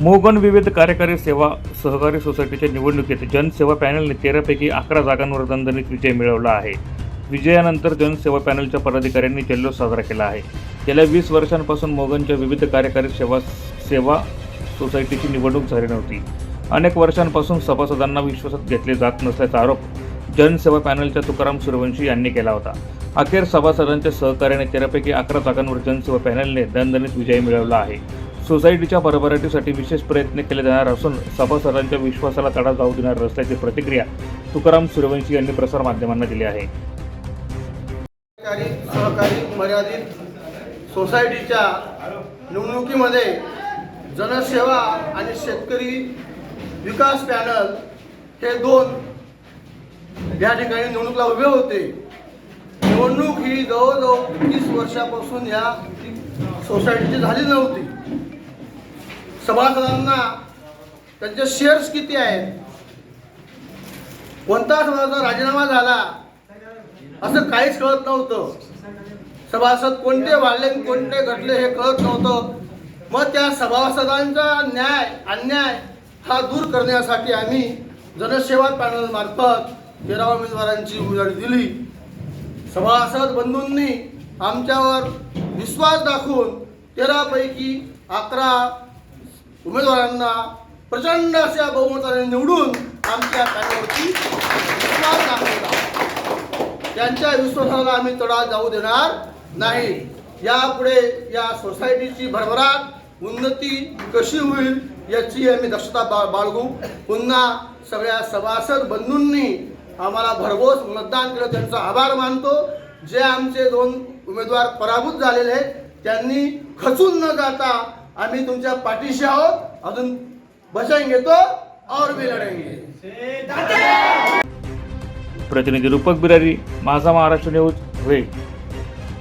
मोगन विविध कार्यकारी सेवा सहकारी सोसायटीच्या निवडणुकीत जनसेवा पॅनलने तेरापैकी अकरा जागांवर दणदणीत विजय मिळवला आहे. विजयानंतर जनसेवा पॅनलच्या पदाधिकाऱ्यांनी जल्लोष साजरा केला आहे. गेल्या वीस वर्षांपासून मोगनच्या विविध कार्यकारी सेवा सेवा सोसायटीची निवडणूक झाली नव्हती. अनेक वर्षांपासून सभासदांना विश्वासात घेतले जात नसल्याचा आरोप जनसेवा पॅनलच्या तुकाराम सूर्यवंशी यांनी केला होता. अखेर सभासदांच्या सहकार्याने तेरापैकी अकरा जागांवर जनसेवा पॅनलने दणदणीत विजय मिळवला आहे. सोसायटीच्या भरभराटीसाठी विशेष प्रयत्न केले जाणार असून सभासदांच्या विश्वासाला तडा जाऊ देणार नसल्याची प्रतिक्रिया तुकाराम सूर्यवंशी यांनी प्रसारमाध्यमांना दिली आहे. सहकारी सहकारी मर्यादित सोसायटीच्या निवडणुकीमध्ये जनसेवा आणि शेतकरी विकास पॅनल हे दोन या ठिकाणी निवडणुकीला उभे होते. निवडणूक ही जवळजवळ तीस वर्षापासून या सोसायटीची झाली नव्हती. सभासदांना त्यांचे शेअर्स किती आहेत? कोणता सभासदाचा राजीनामा झाला? असं काहीच कळत नव्हतं. सभासद कोणते वाढले आणि कोणते घटले हे कळत नव्हतं. मग त्या सभासदांचा न्याय अन्याय हा दूर करण्यासाठी आम्ही जनसेवा पॅनल मार्फत तेरा उमेदवारांची उमेदवारी दिली. सभासद बंधूंनी आमच्यावर विश्वास दाखवून तेरापैकी अकरा उमेदवारांना प्रचंड अशा बहुमताने निवडून आमच्या पॅनलवरती विश्वास दाखवला त्यांच्या विश्वासाला आम्ही तडा जाऊ देणार नाही. यापुढे या सोसायटीची भरभराट उन्नती कशी होईल याची आम्ही दक्षता बा बाळगू. पुन्हा सगळ्या सभासद बंधूंनी आम्हाला भरघोस मतदान केलं. त्यांचा आभार मानतो. जे आमचे दोन उमेदवार पराभूत झालेले आहेत त्यांनी खचून न जाता आम्ही तुमच्या पाठीशी आहोत. अजून बसेंगे तो और भी लढेंगे प्रतिनिधी रूपक बिरारी माझा महाराष्ट्र न्यूज धुळे